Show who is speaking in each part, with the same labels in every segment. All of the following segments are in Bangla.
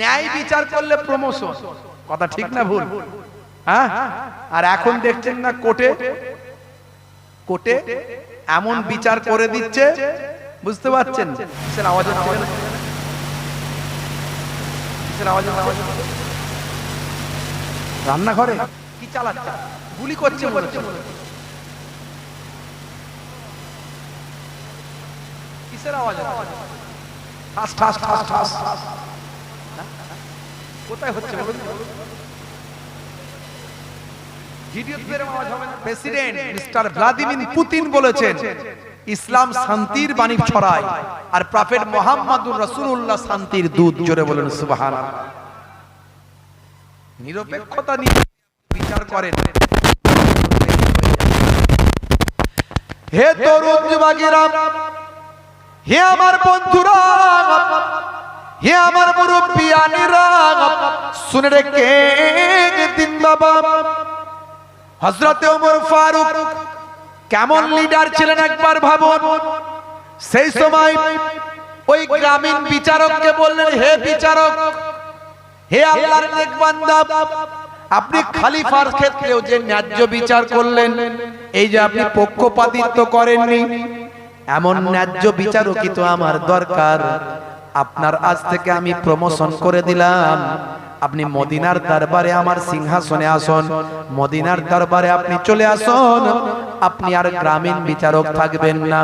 Speaker 1: ন্যায় বিচার করলে প্রমোশন কথা ঠিক না ভুল? হ্যাঁ? আর এখন দেখছেন না কোর্টে? কোর্টে এমন বিচার করে দিচ্ছে, বুঝতে পারছেন? রান্নাঘরে? কি চালাচ্ছে? গুলি করছে। কিসের আওয়াজ? ঠাস ঠাস ঠাস ঠাস ঠাস। কোথায় হচ্ছে বলুন? প্রেসিডেন্ট মিস্টার ভ্লাদিমির পুতিন বলেছেন ইসলাম শান্তির বাণী ছড়ায়। আর প্রফেট মোহাম্মদুর রাসূলুল্লাহ শান্তির দূত। জোরে বলেন সুবহানাল্লাহ। নিরপেক্ষতা নিয়ে বিচার করেন। হে তরুণ যুবকেরা হে আমার বন্ধুরা হে আমার মুরব্বিয়ানিরা শুনে রেখে দিন বাবা। হজরতে ওমর ফারুক কেমন লিডার ছিলেন একবার ভাবুন। সেই সময় ওই গ্রামীণ বিচারককে বললেন, হে বিচারক, হে আল্লাহর নেক বান্দা আপনি খালিফার ক্ষেত্রেও যে ন্যায্য বিচার করলেন, এই যে আপনি পক্ষপাতিত্ব করেননি, এমন ন্যায্য বিচারও কি তো আমার দরকার? আপনার আজ থেকে আমি প্রমোশন করে দিলাম। আপনি মদিনার দরবারে আমার সিংহাসনে আসুন। মদিনার দরবারে আপনি চলে আসুন। আপনি আর গ্রামীণ বিচারক থাকবেন না।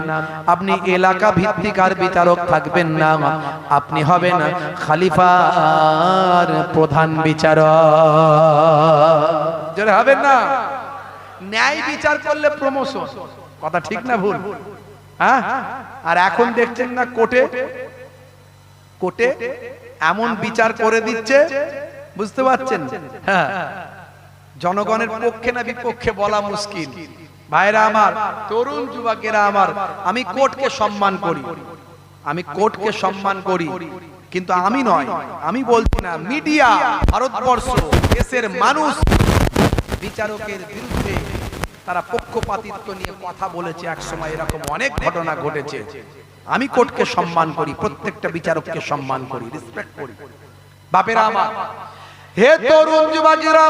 Speaker 1: আপনি এলাকা ভিত্তিক আর বিচারক থাকবেন না। আপনি হবেন খালিফার প্রধান বিচারক। জোরে হবেন না? ন্যায় বিচার করলে প্রমোশন কথা ঠিক না ভুল? হ্যাঁ? আর এখন দেখছেন না কোর্টে কোর্টে এমন বিচার করে দিচ্ছে বুঝতে পারছেন? হ্যাঁ। জনগণের পক্ষে না বিপক্ষে বলা মুশকিল। ভাইরা আমার তরুণ যুবকেরা আমার আমি কোর্টকে সম্মান করি। আমি কোর্টকে সম্মান করি। কিন্তু আমি নয় আমি বলছি না মিডিয়া ভারতবর্ষ দেশের মানুষ বিচারকের বিরুদ্ধে তারা পক্ষপাতিত্ব নিয়ে কথা বলেছে। এক সময় এরকম অনেক ঘটনা ঘটেছে। আমি কোর্টকে সম্মান করি প্রত্যেকটা বিচারককে সম্মান করি রেসপেক্ট করি। বাপেরা আমার হে তরুণ যুবকেরা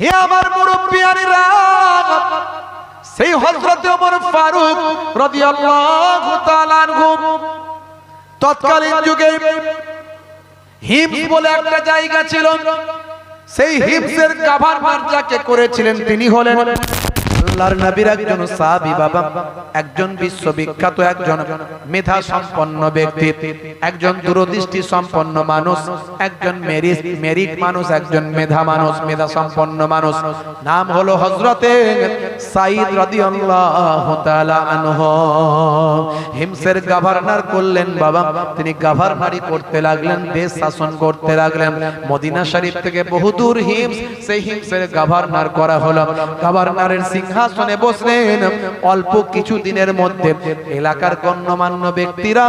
Speaker 1: হে আমার মুরব্বিয়ানিরা সেই হযরত ওমর ফারুক রাদিয়াল্লাহু তাআলা আনহু তৎকালীন যুগে হিমস বলে একটা জায়গা ছিল সেই হিমসের গভর্নর যাকে করেছিলেন তিনি হলেন আল্লাহর নবীর একজন সাহাবী বাবা, একজন বিশ্ববিখ্যাত একজন মেধা সম্পন্ন ব্যক্তি, একজন দূরদৃষ্টি সম্পন্ন মানুষ, একজন মেরিট মেরিট মানুষ, একজন মেধা মানুষ মেধা সম্পন্ন মানুষ। নাম হলো হযরতে সাইদ রাদিয়াল্লাহু তাআলা আনহু। হিমসের গভর্নর করলেন বাবা, তিনি গভর্নরি করতে লাগলেন, দেশ শাসন করতে লাগলেন। মদিনা শরীফ থেকে বহুদূর হিমস, সেই হিমসের গভর্নর করা হলো। গভর্নরের সিংহাসনে বসলেন। অল্প কিছু দিনের মধ্যে এলাকার গণ্যমান্য ব্যক্তিরা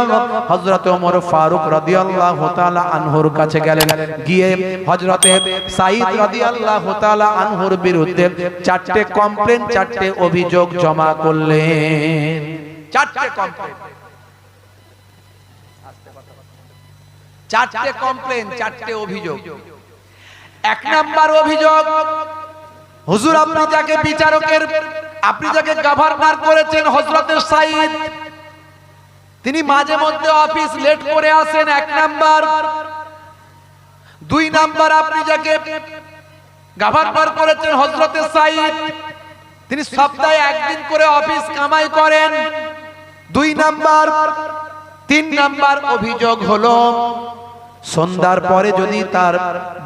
Speaker 1: হযরত ওমর ফারুক রাদিয়াল্লাহু তাআলা আনহুর কাছে গেলেন। গিয়ে হযরতে সাইদ রাদিয়াল্লাহু তাআলা আনহুর বিরুদ্ধে চারটে কমপ্লেন, চারটে অভিযোগ জমা করলেন। চারটে কমপ্লেন। চারটে কমপ্লেন, চারটে অভিযোগ। এক নাম্বার অভিযোগ হুজুর, আপনি যাকে বিচারকের আপনি যাকে গভর্নর করেছেন হজরতের সাইদ তিনি মাঝে মধ্যে অফিস লেট করে আসেন, এক নাম্বার। দুই নাম্বার, আপনি যাকে গভর্নর করেছেন হজরতের সাইদ তিনি সপ্তাহে একদিন করে অফিস কামাই করেন। দুই নাম্বার। তিন নাম্বার অভিযোগ হলো সন্ধ্যার পরে যদি তার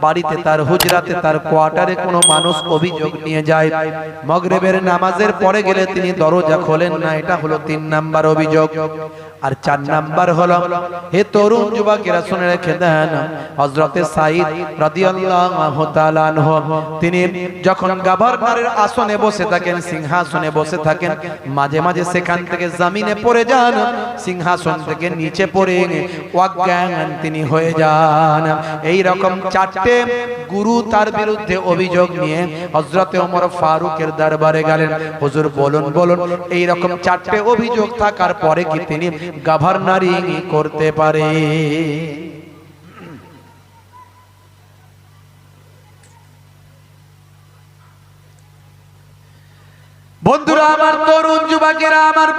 Speaker 1: বাড়িতে, তার হুজরাতে, তার কোয়ার্টারে কোনো মানুষ অভিযোগ নিয়ে যায়, মগরেবের নামাজের পরে গেলে তিনি দরজা খোলেন না, এটা হলো তিন নাম্বার অভিযোগ। আর চার নাম্বার হলো, হে তরুণ যুবকেরা শুনে রেখে দেন, হযরতে সাইদ রাদিয়াল্লাহু তাআলা আনহু, তিনি যখন গভর্নরের আসনে বসে থাকেন, সিংহাসনে বসে থাকেন, মাঝে মাঝে সেখান থেকে জমিনে পড়ে যান, সিংহাসন থেকে নিচে পড়ে অজ্ঞান তিনি হয়ে যান। এই রকম চারটে গুরু তার বিরুদ্ধে অভিযোগ নিয়ে হযরতে ওমর ফারুকের দরবারে গেলেন। হুজুর বলুন বলুন এই রকম চারটে অভিযোগ থাকার পরে কি তিনি গভর্নারিং করতে পারে। বন্ধুরা, আমার তরুণ যুবকেরা, আমার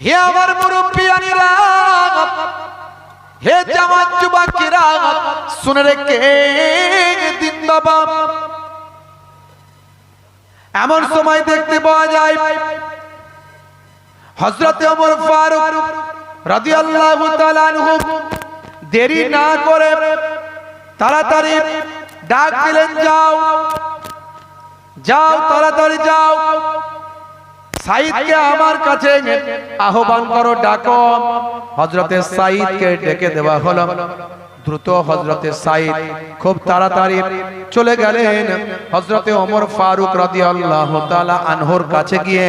Speaker 1: হে আমার মুরব্বিয়ানিরা, হে জামাত যুবকেরা, শুনে রেখে দিন বাবা। এমন সময় দেখতে পাওয়া যায় হজরতে ওমর ফারুক রাদিয়াল্লাহু তাআলা আনহু দেরি না করে তাড়াতাড়ি ডাক দিলেন যাও যাও তাড়াতাড়ি যাও। সাইদকে আমার কাছে আহ্বান করো ডাকো। হজরতে সাইদকে ডেকে দেওয়া হলো। দ্রুত হজরতে সাইদ খুব তাড়াতাড়ি চলে গেলেন। হজরতে ওমর ফারুক রাদিয়াল্লাহু তাআলা আনহর কাছে গিয়ে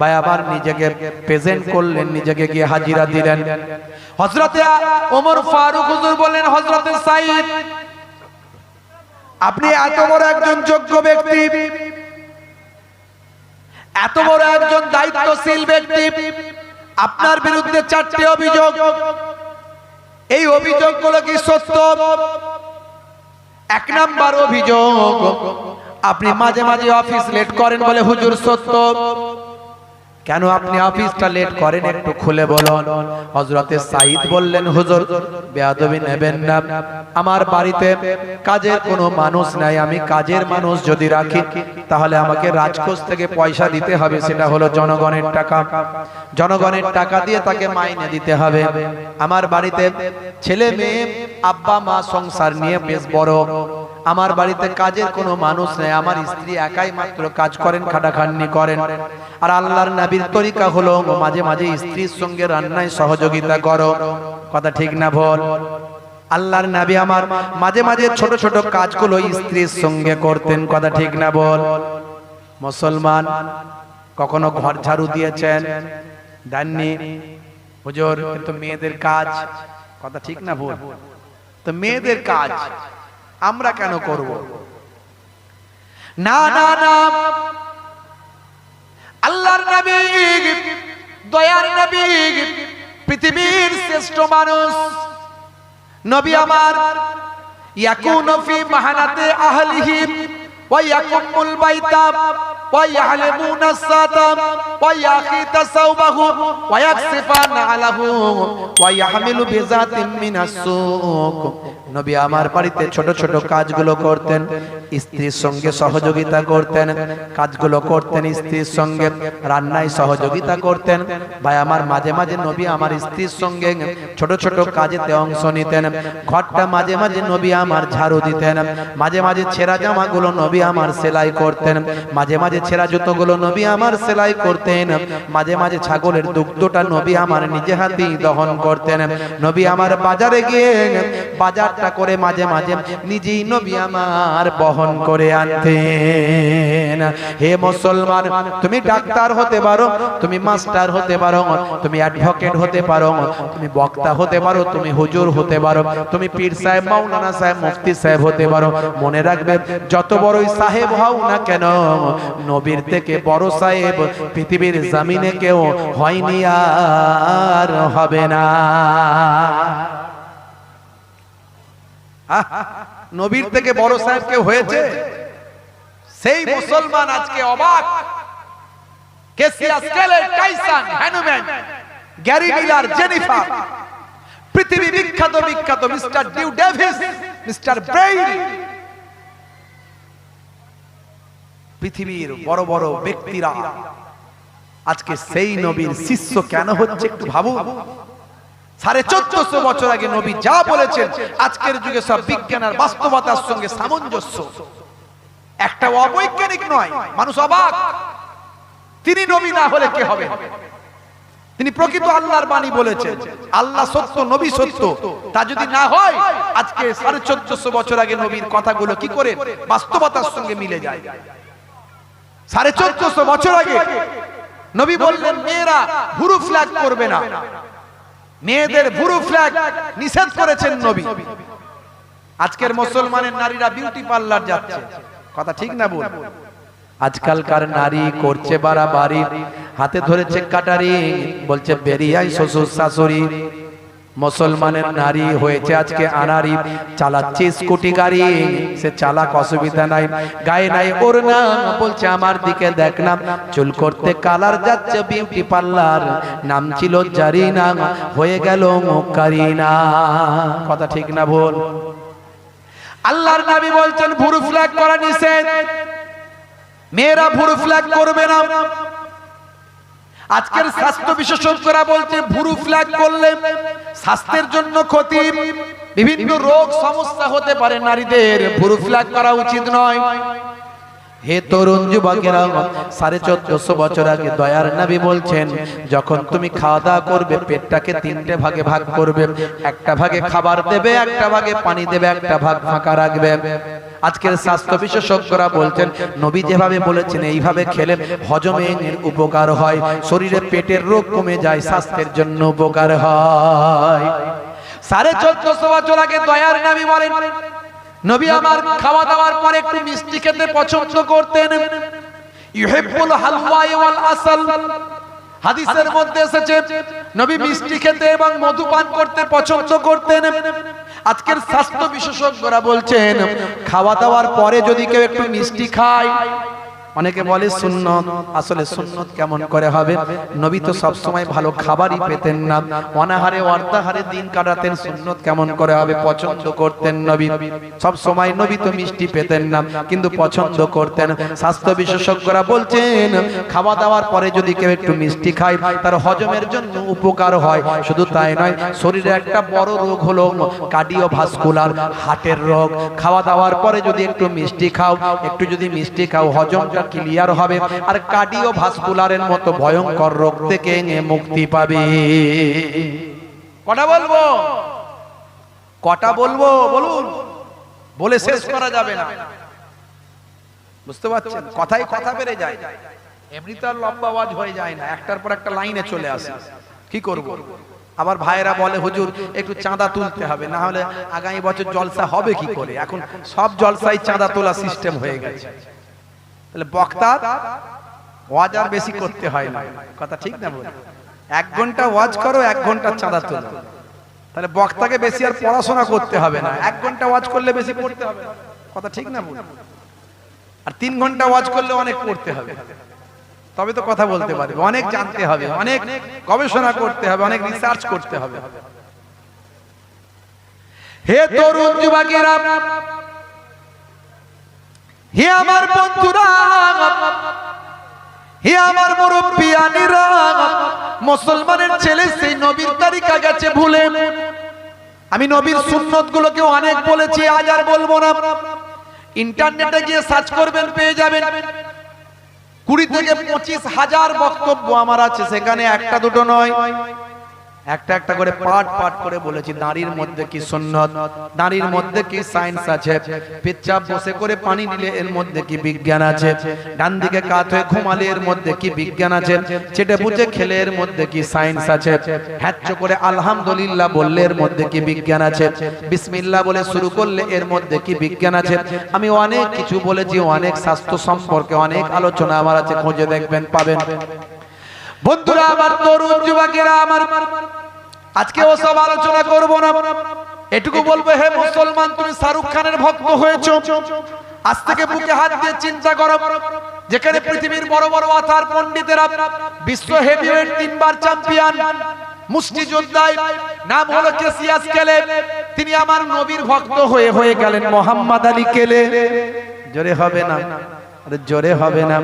Speaker 1: ভাই আবার নিজেকে প্রেজেন্ট করলেন, নিজেকে গিয়ে হাজিরা দিলেন। হজরতে ওমর ফারুক হুজুর বললেন হজরতে সাইদ আপনি এত বড় একজন যোগ্য ব্যক্তি। এত বড় একজন দায়িত্বশীল ব্যক্তি। আপনার বিরুদ্ধে চারটি অভিযোগ। এই অভিযোগগুলো কি সত্য? এক নাম্বার অভিযোগ, আপনি মাঝে মাঝে অফিস লেট করেন বলে হুজুর সত্য। কেন আপনি অফিসটা লেট করেন একটু খুলে বলুন? হজরতে সাইদ বললেন, হুজুর, বেয়াদবি নেবেন না। আমার বাড়িতে কাজের কোনো মানুষ নাই। আমি কাজের মানুষ যদি রাখি, তাহলে আমাকে রাজকোষ থেকে পয়সা দিতে হবে। সেটা হলো জনগণের টাকা। জনগণের টাকা দিয়ে তাকে মাইনে দিতে হবে। আমার বাড়িতে ছেলে মেয়ে, আব্বা মা সংসার নিয়ে বেশ বড়। আমার বাড়িতে কাজের কোনো মানুষ নেই, আমার স্ত্রী একাই মাত্র কাজ করেন, খাটাখাটনি করেন। আর আল্লাহর নবীর তরিকা হলো মাঝে মাঝে স্ত্রীর সঙ্গে রান্নায় সহযোগিতা করো। কথা ঠিক না বল আল্লাহর নবী আমার মাঝে মাঝে ছোট ছোট কাজগুলো স্ত্রীর সঙ্গে করতেন, কথা ঠিক না বল মুসলমান কখনো ঘর ঝাড়ু দিয়েছেন? দেননি? হুজুর তো মেয়েদের কাজ। কথা ঠিক না ভুল? তো মেয়েদের কাজ। আমরা কেন করব? না না না। আল্লাহর নবী দয়ার নবী পৃথিবীর শ্রেষ্ঠ মানুষ। নবী আমার ইয়াকুনু ফি মাহানাতে আহলিহি ওয়া ইয়াকুমুল বাইতা ওয়া ইয়াহলিমুনা সাতা ওয়া ইয়াখিতা সাওবাহু ওয়া ইয়াকসিফানা আলাহু ওয়া ইয়াহমিলু বিজাতিন মিনাস সুক নবী আমার বাড়িতে ছোট ছোট কাজগুলো করতেন, স্ত্রীর সঙ্গে সহযোগিতা করতেন, কাজগুলো করতেন, স্ত্রীর সঙ্গে রান্নায় সহযোগিতা করতেন। ভাই, আমার মাঝে মাঝে নবী আমার স্ত্রীর সঙ্গে ছোট ছোট কাজেতে অংশ নিতেন। ঘরটা মাঝে মাঝে নবী আমার ঝাড়ু দিতেন। মাঝে মাঝে ছেঁড়া জামাগুলো নবী আমার সেলাই করতেন। মাঝে মাঝে ছেঁড়া জুতোগুলো নবী আমার সেলাই করতেন। মাঝে মাঝে ছাগলের দুগ্ধটা নবী আমার নিজে হাতেই দহন করতেন। নবী আমার বাজারে গিয়ে বাজারটা করে মাঝে মাঝে নিজেই নবী আমার বহন করে আনতেন। হে মুসলমান, তুমি ডাক্তার হতে পারো, তুমি মাস্টার হতে পারো, তুমি অ্যাডভোকেট হতে পারো, তুমি বক্তা হতে পারো, তুমি হুজুর হতে পারো, তুমি পীর সাহেব, মাওলানা সাহেব, মুফতি সাহেব হতে পারো। মনে রাখবে, যত বড়ই সাহেব হও না কেন, নবীর থেকে বড় সাহেব পৃথিবীর জামিনে কেউ হয়নি আর হবে না। নবীর থেকে বড় সাহেব কেউ হয়েছে? সেই মুসলমান আজকে অবাক। পৃথিবীর বড় বড় ব্যক্তিরা আজকে সেই নবীর শিষ্য কেন হচ্ছে একটু ভাবুন। সাড়ে চোদ্দশো বছর আগে নবী যা বলেছেন, আজকের যুগে সব বিজ্ঞান আর বাস্তবতার সঙ্গে সামঞ্জস্য। একটা অবৈজ্ঞানিক নয়, মানুষ অবাক। তিনি নবী না হলে কে হবে? তিনি প্রকৃত আল্লাহর বাণী বলেছেন, আল্লাহ সত্য, নবী সত্য। তা যদি না হয়, আজকে সাড়ে চোদ্দশো বছর আগে নবীর কথাগুলো কি করে বাস্তবতার সঙ্গে মিলে যায়? সাড়ে চোদ্দশো বছর আগে নবী বললেন, মেয়েরা ভুরু ফ্ল্যাগ করবে না। মেয়েদের ভুরু ফ্ল্যাগ নিষেধ করেছেন নবী। আজকের মুসলমানের নারীরা বিউটি পার্লার যাচ্ছে। কথা ঠিক না বল আজকালকার নারী করছে বাড়াবাড়ি। হাতে ধরেছে কাটারি বলছে বেরিয়াই শ্বশুর শাশুড়ি। মুসলমানের নারী হয়েছে, আজকে আনারি, চালাচ্ছে স্কুটি গাড়ি, সে চালাক অসুবিধা নাই, গায়ে নাই ওর না বলছে আমার দিকে দেখ না, চুল করতে কালার যাচ্ছে বিউটি পার্লার নাম ছিল জারিনা, হয়ে গেল কারিনা কথা ঠিক না ভুল? আল্লাহর নবী বলছেন, ভুরু ফ্ল্যাগ করা নিষেধ। মেয়েরা ভুরু ফ্ল্যাগ করবে না। আজকের স্বাস্থ্য বিশেষজ্ঞরা বলছে ভুরু ফ্ল্যাগ করলে স্বাস্থ্যের জন্য ক্ষতি। বিভিন্ন রোগ সমস্যা হতে পারে নারীদের। ভুরু ফ্ল্যাগ করা উচিত নয়। হে তরুণ যুবকেরা সাড়ে চোদ্দশো বছর আগে দয়ার নবী বলছেন যখন তুমি খাওয়া দাওয়া করবে পেটটাকে তিনটে ভাগে ভাগ করবে। একটা ভাগে খাবার দেবে একটা ভাগে পানি দেবে একটা ভাগ ফাঁকা রাখবে। আজকের স্বাস্থ্য বিশেষজ্ঞরা বলছেন নবী যেভাবে বলেছেন এইভাবে খেলে হজমে উপকার হয় শরীরে পেটের রোগ কমে যায় স্বাস্থ্যের জন্য উপকার হয়। সাড়ে চোদ্দশো বছর আগে দয়ার নবী বলেন নবী আমার খাওয়া দাওয়ার পরে একটু মিষ্টি খেতে পছন্দ করতেন। ইউহিব্বুল হালওয়া ওয়াল আসাল। হাদিসের মধ্যে এসেছে নবী মিষ্টি খেতে এবং মধু পান করতে পছন্দ করতেন। আজকের স্বাস্থ্য বিশেষজ্ঞরা বলছেন খাওয়া দাওয়ার পরে যদি কেউ একটু মিষ্টি খায় অনেকে বলে সুন্নত। আসলে সুন্নত কেমন করে হবে? নবী তো সব সময় ভালো খাবারই পেতেন না। অনাহারে অর্ধাহারে দিন কাটাতেন সুন্নত কেমন করে হবে? পছন্দ করতেন নবী। সব সময় নবী তো মিষ্টি পেতেন না কিন্তু পছন্দ করতেন। স্বাস্থ্য বিশেষজ্ঞরা বলছেন খাওয়া দাওয়ার পরে যদি কেউ একটু মিষ্টি খায় তার হজমের জন্য উপকার হয়। শুধু তাই নয় শরীরে একটা বড় রোগ হলো কার্ডিও ভাস্কুলার হার্টের রোগ। খাওয়া দাওয়ার পরে যদি একটু মিষ্টি খাও একটু যদি মিষ্টি খাও হজমটা ক্লিয়ার হবে। আর কার্ডিও ভাস্কুলারের মতো ভয়ঙ্কর রোগ থেকে মুক্তি পাবে। কটা বলব? কটা বলব? বলুন। বলে শেষ করা যাবে না। বুঝতে পারছেন? কথাই কথা বেড়ে যায়। এমনি তো আর লম্বা আওয়াজ হয়ে যায় না। একটার পর একটা লাইনে চলে আসে। কি করব? আবার ভাইয়েরা বলে, হুজুর, একটু চাঁদা তুলতে হবে। না হলে আগামী বছর জলসা হবে কি করে? এখন সব জলসাই চাঁদা তোলা সিস্টেম হয়ে গেছে। তাহলে বক্তা ওয়াজ আর বেশি করতে হয় না। কথা ঠিক না বল? এক ঘণ্টা ওয়াজ করো, এক ঘণ্টা চাঁদা তোলো। তাহলে বক্তাকে বেশি আর পড়াশোনা করতে হবে না। এক ঘণ্টা ওয়াজ করলে বেশি পড়তে হবে কথা ঠিক না বল? আর তিন ঘণ্টা ওয়াজ করলে অনেক পড়তে হবে। তবে তো কথা বলতে পারবে। অনেক জানতে হবে, অনেক গবেষণা করতে হবে, অনেক রিসার্চ করতে হবে। হে তরুণ যুবকেরা হে আমার বন্ধুরা, হে আমার মুরব্বিয়ানিরা, মুসলমানের ছেলে সেই নবীর তারিকা গেছে ভুলে। আমি নবীর সুন্নত গুলোকে অনেক বলেছি, আজ আর বলব না। ইন্টারনেটে গিয়ে সার্চ করবেন, পেয়ে যাবেন। কুড়ি থেকে পঁচিশ হাজার বক্তব্য আমার আছে, সেখানে একটা দুটো নয়। একটা একটা করে পাট পাট করে বলেছি নারীর মধ্যে কি সুন্নত নারীর মধ্যে কি সায়েন্স আছে? পেচ্ছাপ বসে করে পানি নিলে এর মধ্যে কি বিজ্ঞান আছে? ডান দিকে কাত হয়ে ঘুমালে এর মধ্যে কি বিজ্ঞান আছে? চেটে বুঝে খেলে এর মধ্যে কি সায়েন্স আছে? হ্যাচ্চ করে আলহামদুলিল্লাহ বললে এর মধ্যে কি বিজ্ঞান আছে? বিসমিল্লাহ বলে শুরু করলে এর মধ্যে কি বিজ্ঞান আছে? আমি অনেক কিছু বলেছি, অনেক স্বাস্থ্য সম্পর্কে অনেক আলোচনা আমার আছে, খুঁজে দেখবেন, পাবেন। বন্ধুরা আমার তরুণ যুবকেরা আমার আজকে ওসব আলোচনা করব না। এটুকু বলব হে মুসলমান তুমি শাহরুখ খানের ভক্ত হয়েছো। আজ থেকে বুকে হাত দিয়ে চিন্তা করো। যেখানে পৃথিবীর বড় বড় আথার পণ্ডিতেরা বিশ্ব হেভিওয়েট তিনবার চ্যাম্পিয়ন মুষ্টিযোদ্ধায় নাম হলো কেসিয়াস কেলে তিনি আমার নবীর ভক্ত হয়ে হয়ে গেলেন মোহাম্মদ আলী কেলে জোরে হবে না। জোরে হবে না।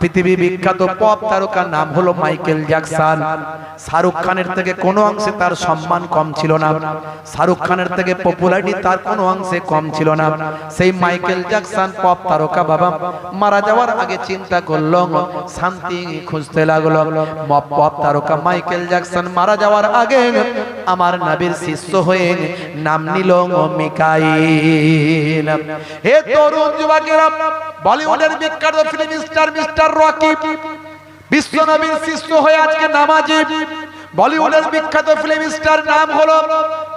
Speaker 1: পৃথিবী বিখ্যাত পপ তারকার নাম হলো মাইকেল জ্যাকসন। শাহরুখ খানের থেকে কোনো অংশে তার সম্মান কম ছিল না। শাহরুখ খানের থেকে পপুলারিটি তার কোনো অংশে কম ছিল না। সেই মাইকেল জ্যাকসন পপ তারকা বাবা মারা যাওয়ার আগে চিন্তা করল, শান্তি খুঁজতে লাগল। পপ তারকা মাইকেল জ্যাকসন মারা যাওয়ার আগে আমার নবীর শিষ্য হয়ে নাম নিল মিকাইল। হে তরুণ যুবকেরা, বলিউডের বিখ্যাত ফিল্ম স্টার মিস্টার রকি বিশ্ব নবীর শিষ্য হয়ে আজকে নামাজি বলিউডের বিখ্যাত ফিল্ম স্টার নাম হলো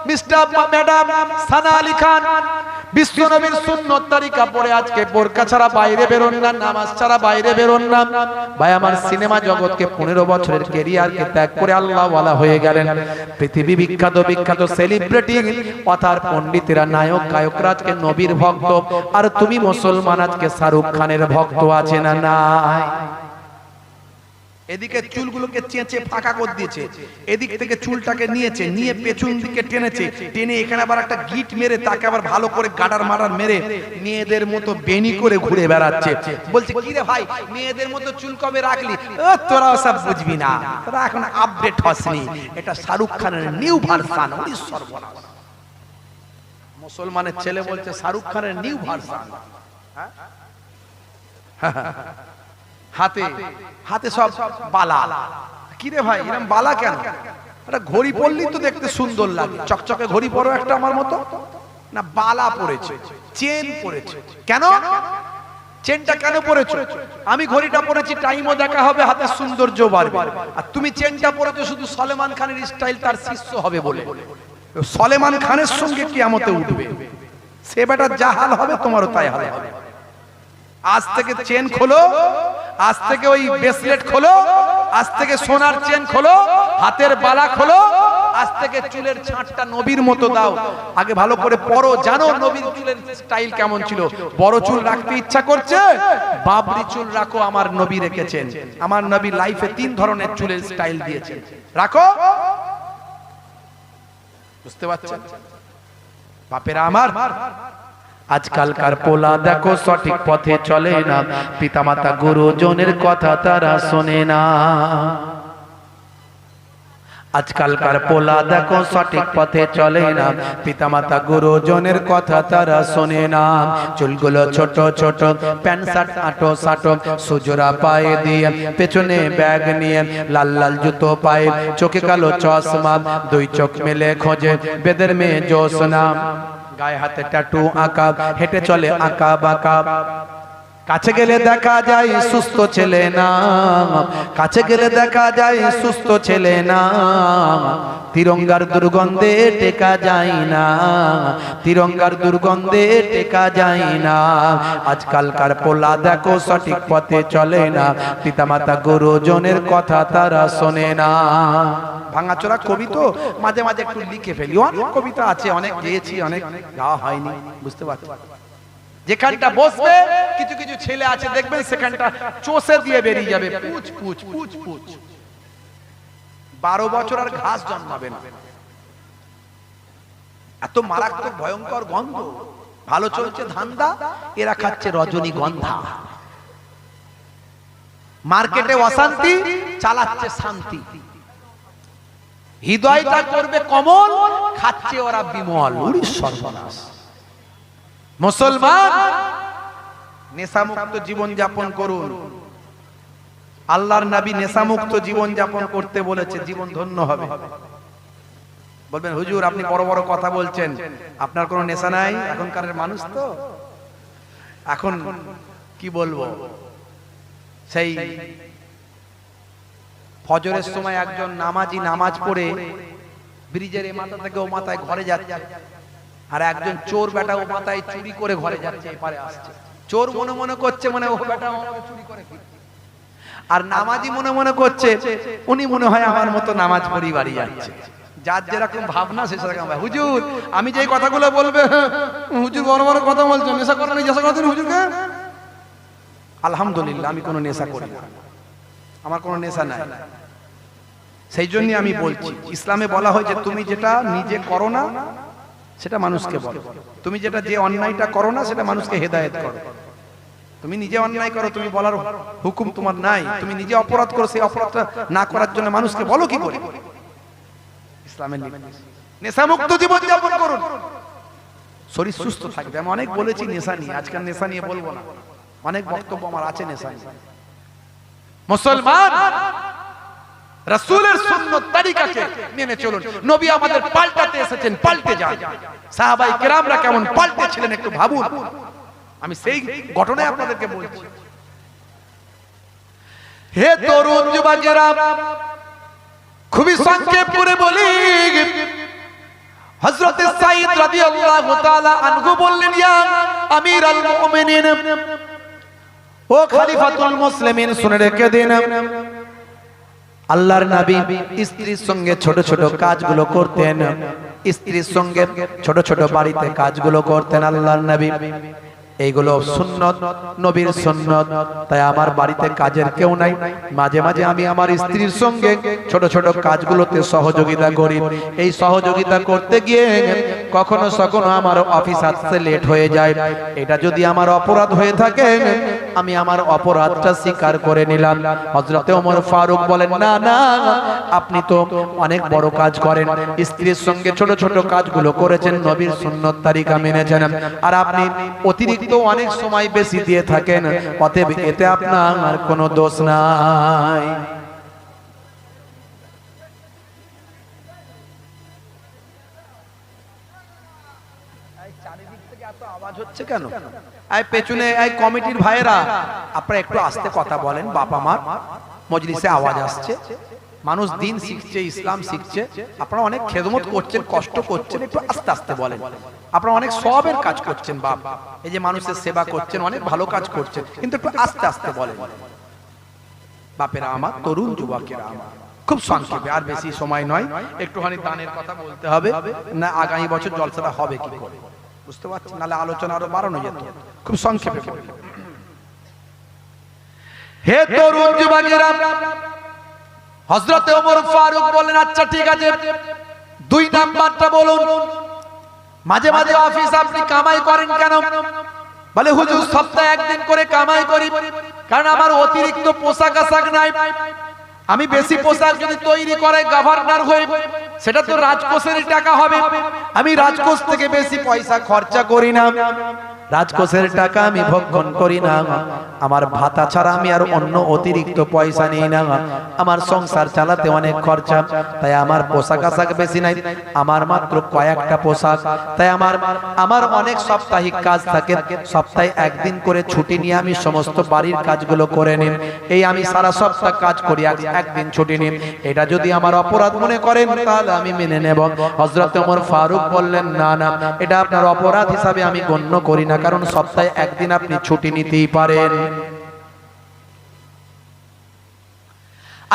Speaker 1: মিস্টার ম্যাডাম সানা আলী খান। বিশ্বনবীর সুন্নত তারিকা পড়ে আজকে। বোরকা ছাড়া বাইরে বেরোন না, নামাজ ছাড়া বাইরে বেরোন না। ভাই, আমার সিনেমা জগৎকে পনেরো বছরের কেরিয়ারকে ত্যাগ করে আল্লাহ ওয়ালা হয়ে গেলেন। পৃথিবী বিখ্যাত বিখ্যাত সেলিব্রিটি কথার পণ্ডিতেরা, নায়ক, গায়করা আজকে নবীর ভক্ত। আর তুমি মুসলমান, আজকে শাহরুখ খানের ভক্ত আছে না নাই? এদিকে চুলগুলোকে চেঁচে ফাঁকা করে দিয়েছে। এদিক থেকে চুলটাকে নিয়েছে নিয়ে পেছন দিকে টেনেছে। টেনে এখানে আবার একটা গিট মেরে তাকে আবার ভালো করে গাডার মারার মেরে মেয়েদের মতো বেনি করে ঘুরে বেড়াচ্ছে। বলছে কি রে ভাই মেয়েদের মতো চুল কবে রাখলি? ও তোরা সব বুঝবি না। তোরা এখন আপডেট হসনি। এটা শাহরুখ খানের নিউ ভার্সন ওই সর্বনাশ। মুসলমানের ছেলে বলছে শাহরুখ খানের নিউ ভার্সন হাতে হাতে সব বালা। কি রে ভাই এরকম বালা কেন? একটা ঘড়ি পরলি তো দেখতে সুন্দর লাগে। চকচকে ঘড়ি পরো একটা আমার মতো? না বালা পরেছে। চেন পরেছে। কেন? চেনটা কেন পরেছো? আমি ঘড়িটা পরেছি টাইমও দেখা হবে হাতে সৌন্দর্য বাড়বে। আর তুমি চেনটা পরেছো শুধু সলেমান খানের স্টাইল তার শিষ্য হবে বলে। সলেমান খানের সঙ্গে কিয়ামতে উঠবে। সে বেটা যা হাল হবে তোমারও তাই হাল হবে। আজ থেকে চেন খোলো। আজ থেকে ওই ব্রেসলেট খোলো। আজ থেকে সোনার চেন খোলো। হাতের বালা খোলো। আজ থেকে চুলের ছাঁটটা নবীর মতো দাও। আগে ভালো করে পরো। জানো নবীর চুলের স্টাইল কেমন ছিল? বড় চুল রাখতে ইচ্ছা করছে? বাবরি চুল রাখো, আমার নবী রেখেছেন। আমার নবী লাইফে তিন ধরনের চুলের স্টাইল দিয়েছেন। রাখো। বুঝতে পারছেন? বাপেরা আমার। আজকালকার পোলা দেখো সঠিক পথে চলে না। পিতামাতা গুরুজনের কথা তারা শোনে না। আজকালকার পোলা দেখো সঠিক পথে চলে না। পিতামাতা গুরুজনের কথা তারা শোনে না। চুলগুলো ছোট ছোট, প্যান্ট শার্ট, আটো সাটো সুজোরা পায়ে দিয়ে পেছনে ব্যাগ নিয়ে লাল লাল জুতো পায়ে, চোখে কালো চশমা, দুই চোখ মেলে খোঁজে বেদের মেয়ে জোসনা গায়ে হাতে ট্যাটু আঁকা হেঁটে চলে আঁকা বাঁকা। কাছে গেলে দেখা যায় সুস্থ ছেলে না। কাছে গেলে দেখা যায় সুস্থ ছেলে না। তিরঙ্গার দুর্গন্ধে টেকা যায় না। তিরঙ্গার দুর্গন্ধে টেকা যায় না। আজকালকার পোলা দেখো সঠিক পথে চলে না। পিতামাতা গুরুজনের কথা তারা শোনে না। ভাঙাচোরা কবি তো মাঝে মাঝে একটু লিখে ফেলি। অনেক কবিতা আছে, অনেক গেয়েছি, অনেক গাওয়া হয়নি, বুঝতে পারছি? যেখানটা বসবে কিছু কিছু ছেলে আছে দেখবেন সেখানটা চষে দিয়ে বেরিয়ে যাবে। পুচ পুচ পুচ পুচ। বারো বছর আর ঘাস জন্মাবে না। এত মারাত্মক ভয়ঙ্কর গন্ধ। ভালো চলছে ধান্দা এরা খাচ্ছে রজনী গন্ধা মার্কেটে অশান্তি চালাচ্ছে শান্তি। হৃদয়টা করবে কমল খাচ্ছে ওরা বিমল। উড়ি সর্বনাশ। মুসলমান নেশামুক্ত জীবন যাপন করুন। আল্লাহর নবী নেশামুক্ত জীবন যাপন করতে বলেছে, জীবন ধন্য হবে। বলবেন, হুজুর, আপনি বড় বড় কথা বলছেন। আপনার কোনো নেশা নাই? এখনকার মানুষ তো। এখন কি বলব? সেই ফজরের সময় একজন নামাজি নামাজ পড়ে, ব্রিজের এ মাথা থেকে ও মাথায় ঘরে যাচ্ছে। আর একজন চোর বেটা ও মাথায় চুরি করে ঘরে যাচ্ছে, এপারে আসছে। চোর মনে মনে করছে মানে ও বেটা চুরি করে আর নামাজি মনে মনে করছে, উনি মনে হয় আমার মতো নামাজ পড়ি বাড়ি যাচ্ছে। যার যেরকম ভাবনা, সে সেরকম। হুজুর, আমি যে কথাগুলো বলবে, হুজুর বড় বড় কথা বলছো, নেশা করেন নেশা করতেন হুজুরকে? আলহামদুলিল্লাহ, আমি কোনো নেশা করি না। আমার কোনো নেশা নাই। সেই জন্য আমি বলছি, ইসলামে বলা হয় যে তুমি যেটা নিজে করো না সেটা মানুষকে বলো। তুমি যেটা যে অন্যায়টা করো না সেটা মানুষকে হেদায়েত করো। তুমি নিজে অন্যায় করো তুমি বলার হুকুম তোমার নাই। তুমি নিজে অপরাধ করো সেই অপরাধটা না করার জন্য মানুষকে বলো কি করে? ইসলামের নেশামুক্ত জীবন যাপন করুন। শরীর সুস্থ থাকবে। আমি অনেক বলেছি নেশা নিয়ে। আজকাল নেশা নিয়ে বলব না। অনেক বক্তব্য আমার আছে নেশা নিয়ে। মুসলমান! রাসূলের সুন্নত তরিকাকে মেনে চলুন। নবী আমাদের পাল্টাতে এসেছেন, পাল্টে যান। সাহাবাই কেরামরা কেমন পাল্টে ছিলেন একটু ভাবুন। আমি সেই ঘটনায় আপনাদেরকে বলছি। হে তরুণ যুবকেরা, খুবই সংক্ষেপ করে বলি, হযরত সাইদ রাদিয়াল্লাহু তাআলা আনহু বললেন, ইয়া আমিরাল মুমিনিন, ও খলিফাতুল মুসলিমিন, শুনে রেখে দিন। আল্লাহর নবী স্ত্রীর সঙ্গে ছোট ছোট কাজগুলো করতেন। স্ত্রীর সঙ্গে ছোট ছোট বাড়িতে কাজগুলো করতেন আল্লাহর নবী। এইগুলো সুন্নত, নবীর সুন্নত। তাই আমার বাড়িতে কাজের কেউ নাই। মাঝে মাঝে আমি আমার স্ত্রীর সঙ্গে ছোট ছোট কাজগুলোতে সহযোগিতা করি। এই সহযোগিতা করতে গিয়ে কখনো কখনো আমার অফিস আসতে লেট হয়ে যায়। এটা যদি আমার অপরাধ হয়ে থাকে, আমি আমার অপরাধটা স্বীকার করে নিলাম। হজরতে ওমর ফারুক বলেন, না না, আপনি তো অনেক বড় কাজ করেন। স্ত্রীর সঙ্গে ছোট ছোট কাজগুলো করেছেন, নবীর সুন্নত তালিকা মেনেছেন আর আপনি অতিরিক্ত অনেক সময় বেশি দিয়ে থাকেন, অতএব এতে আপনার কোনো দোষ নাই আওয়াজ হচ্ছে কেন? এই পেছনে এই কমিটির ভাইয়েরা। আপনারা একটু আস্তে কথা বলেন বাবা মার মজলিসে আওয়াজ আসছে। মানুষ দিন শিখছে, ইসলাম শিখছে। আপনারা অনেক খেদমত করছেন, কষ্ট করছেন, একটু আস্তে আস্তে বলেন। আপনারা অনেক সবের কাজ করছেন, বাপ। এই যে মানুষের সেবা করছেন, অনেক ভালো কাজ করছেন, কিন্তু একটু আস্তে আস্তে বলেন। বাপেরা আমার, তরুণ যুবকেরা আমার। খুব সংক্ষেপে, আর বেশি সময় নয়। একটুখানি দানের কথা বলতে হবে। না, আগামী বছর জলসাটা হবে কি করে? বুঝতে পারছি নাহলে আলোচনা আরও বাড়ানো যেত। খুব সংক্ষেপে হে তরুণ যুবকেরা, হযরত ওমর ফারুক বলেন আচ্ছা ঠিক আছে। দুই নাম্বারটা বলুন। মাঝে মাঝে অফিস আপনি কামাই করেন কেন? বলে, হুজুর, সপ্তাহে একদিন করে কামাই করি। কারণ আমার অতিরিক্ত পোশাক আশাক নাই। আমি বেশি পোশাক যদি তৈরি করে গভর্নর হয়ে সেটা তো রাজকোষের টাকা হবে। আমি রাজকোষ থেকে বেশি পয়সা খরচা করি না। রাজকোষের টাকা আমি ভক্ষণ করি না। আমার ভাতা ছাড়া আমি আর অন্য অতিরিক্ত পয়সা নিই না। আমার সংসার চালাতে অনেক খরচা, তাই আমার পোশাক আশাক বেশি নাই। আমার মাত্র কয়েকটা পোশাক, তাই আমার আমার অনেক সাপ্তাহিক কাজ থাকে। সপ্তাহে একদিন করে ছুটি নিয়ে আমি সমস্ত বাড়ির কাজগুলো করে নিন এই আমি সারা সপ্তাহ কাজ করি একদিন ছুটি নিন এটা যদি আমার অপরাধ মনে করেন, তাহলে আমি মেনে নেব। হজরত ওমর ফারুক বললেন, না না, এটা আপনার অপরাধ হিসাবে আমি গণ্য করি না। কারণ সপ্তাহে একদিন আপনি ছুটি নিতেই পারেন।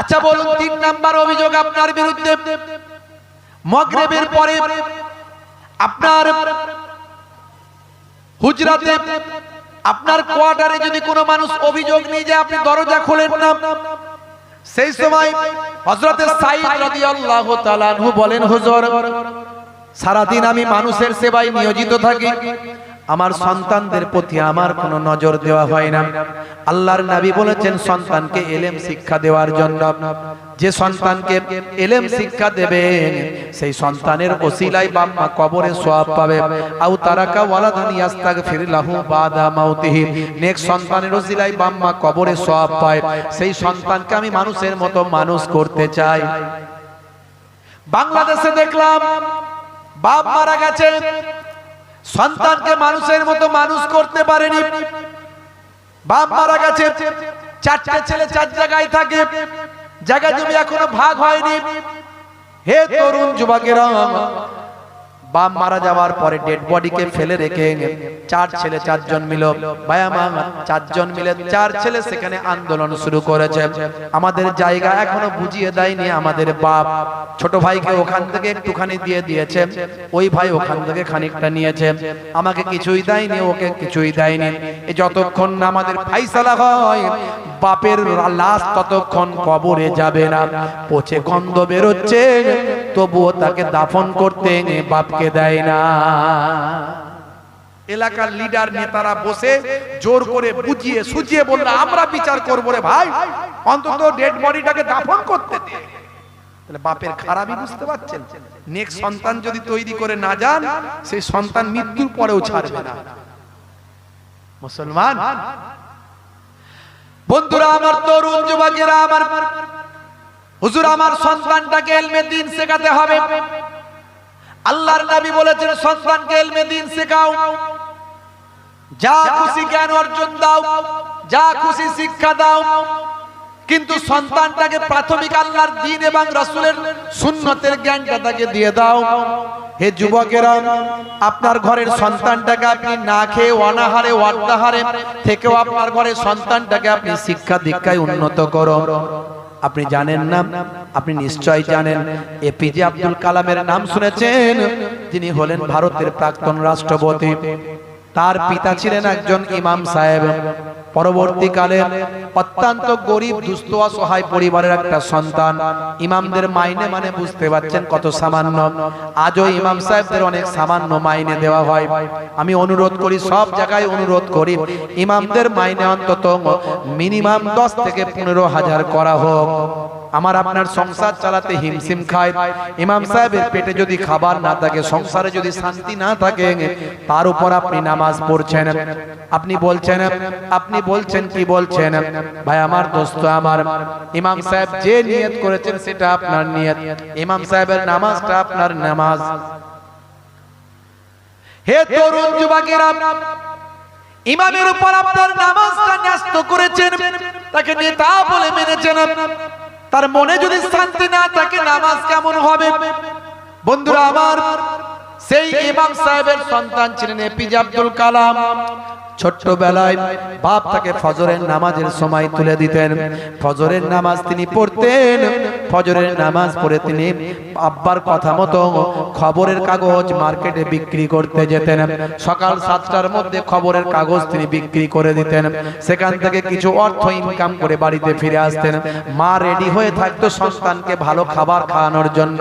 Speaker 1: আচ্ছা বলুন, তিন নাম্বার অভিযোগ আপনার বিরুদ্ধে। মগরেবের পরে আপনার হুজরাতে আপনার কোয়ার্টারে যদি কোনো মানুষ অভিযোগ নিয়ে যায়, আপনি দরজা খোলেন না। সেই সময় হযরতে সাইদ রাদিয়াল্লাহু তাআলা বলেন, হুজুর, সারাদিন আমি মানুষের সেবায় নিয়োজিত থাকি। আমার সন্তানদের প্রতি আমার কোনো নজর দেওয়া হয় না। আল্লাহর নাবি বলেছেন সন্তানকে এলেম শিক্ষা দেওয়ার জন্য। যে সন্তানকে এলেম শিক্ষা দেবেন সেই সন্তানের ওসিলায় বাম্মা কবরে সওয়াব পাবে। আও তারাকা ওয়ালাদান ইয়াস্তাগফির লাহু বাদা মাউতিহি। নেক্সট সন্তানের ওসিলায় বাম্মা কবরে সওয়াব পায়। সেই সন্তানকে আমি মানুষের মতো মানুষ করতে চাই। বাংলাদেশে দেখলাম বাপ মারা গেছে সন্তানকে মানুষের মতো মানুষ করতে পারেনি। বাপ মারা গেছে, চারটা ছেলে চার জায়গায় থাকে, জায়গা জমি এখনও ভাগ হয়নি। হে তরুণ যুবকেরা বাপ মারা যাওয়ার পরে ডেড বডিকে ফেলে রেখে চার ছেলে, চারজন মিল ভাইয়া মা চারজন মিলে চার ছেলে সেখানে আন্দোলন শুরু করেছে। আমাদের জায়গা এখনও বুঝিয়ে দেয়নি আমাদের বাপ। ছোট ভাইকে ওখান থেকে একটুখানি দিয়ে দিয়েছে। ওই ভাই ওখান থেকে খানিকটা নিয়েছে। আমাকে কিছুই দেয়নি, ওকে কিছুই দেয়নি। যতক্ষণ না আমাদের ফাইসালা হয়, বাপের লাশ ততক্ষণ কবরে যাবে না। পচে গন্ধ বেরোচ্ছে। তবুও তাকে দাফন করতে বাপকে দেয় না। এলাকার লিডার নেতারা বসে জোর করে বুঝিয়ে সুজিয়ে বলল, আমরা বিচার করব রে ভাই। অন্তত ডেড বডিটাকে দাফন করতে বাপের খারাপই বুঝতে পারছেন। নেক্সট সন্তান যদি তৈরি করে না যান, সেই সন্তান মৃত্যুর পরেও ছাড়বে না। মুসলমান, বন্ধুরা, আমার তরুণ যুবকেরা, আমার হুজুর, আমার সন্তানটাকে এলমে দিন শেখাতে হবে। আল্লাহর নবী বলেছেন, সন্তানকে এলমে দিন শেখাও। যা খুশি জ্ঞান অর্জন দাও, যা খুশি শিক্ষা দাও। কিন্তু সন্তানটাকে প্রাথমিক আল্লাহর দিন এবং রাসূলের সুন্নতের জ্ঞানটা তাকে দিয়ে দাও। হে যুবকেরা, আপনার ঘরের সন্তানটাকে আপনি না খেয়ে অনাহারে অর্ধাহারে থেকেও আপনার ঘরের সন্তানটাকে আপনি শিক্ষা দীক্ষায় উন্নত করো। আপনি জানেন না আপনি নিশ্চয় জানেন এপিজে আব্দুল কালামের নাম শুনেছেন? যিনি হলেন ভারতের প্রাক্তন রাষ্ট্রপতি। তার পিতা ছিলেন একজন ইমাম সাহেব। পরবর্তীকালে অত্যন্ত গরিব, দুস্থ, অসহায় পরিবারের একটা সন্তান। ইমামদের মাইনে মানে বুঝতে পারছেন কত সামান্য। আজও ইমাম সাহেবদের অনেক সামান্য মাইনে দেওয়া হয়। আমি অনুরোধ করি, সব জায়গায় অনুরোধ করি, ইমামদের মাইনে অন্তত মিনিমাম দশ থেকে পনেরো হাজার করা হোক। আমার আপনার সংসার চালাতে হিমশিম খায়। ইমাম সাহেবের পেটে যদি খাবার না থাকে, সংসারে যদি শান্তি না থাকে, তার উপর আপনি নামাজ পড়ছেন। আপনি বলছেন আপনি বলছেন, কি বলছেন? ভাই, আমার দোস্ত আমার। ইমাম সাহেব যে নিয়ত করেছেন, সেটা আপনার নিয়ত। ইমাম সাহেবের নামাজটা আপনার নামাজ। হে তরুণ যুবকেরা, ইমামের উপর আপনার নামাজটা ন্যস্ত করেছেন, তাকে নেতা বলে মেনেছেন। তার মনে যদি শান্তি না থাকে, নামাজ কেমন হবে? বন্ধুরা, আমার সেই ইমাম সাহেবের সন্তান ছিলেন এপিজে আব্দুল কালাম। ছোট্টবেলায় বাপ তাকে ফজরের নামাজের সময় তুলে দিতেন। ফজরের নামাজ তিনি পড়তেন। ফজরের নামাজ পড়ে তিনি আব্বার কথা মতো খবরের কাগজ মার্কেটে বিক্রি করতে যেতেন। সকাল সাতটার মধ্যে খবরের কাগজ তিনি বিক্রি করে দিতেন। সেখান থেকে কিছু অর্থ ইনকাম করে বাড়িতে ফিরে আসতেন। মা রেডি হয়ে থাকতো সন্তানকে ভালো খাবার খাওয়ানোর জন্য।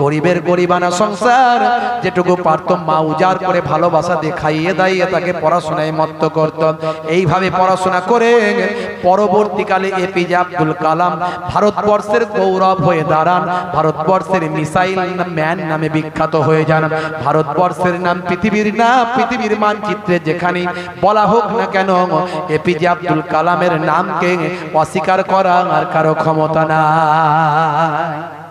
Speaker 1: গরিবের গরিবানা সংসার, যেটুকু পারতো মা উজাড় করে ভালোবাসা দিয়ে খাইয়ে দাইয়ে তাকে পড়াশোনায় মত্ত করত। এইভাবে পড়াশোনা করে পরবর্তীকালে এপিজে আব্দুল কালাম ভারতবর্ষের গৌরব হয়ে দাঁড়ান। ভারতবর্ষের মিসাইল ম্যান নামে বিখ্যাত হয়ে যান। ভারতবর্ষের নাম, পৃথিবীর না পৃথিবীর মানচিত্রে যেখানে বলা হোক না কেন এপিজে আব্দুল কালামের নামকে অস্বীকার করা আর কারও ক্ষমতা নাই।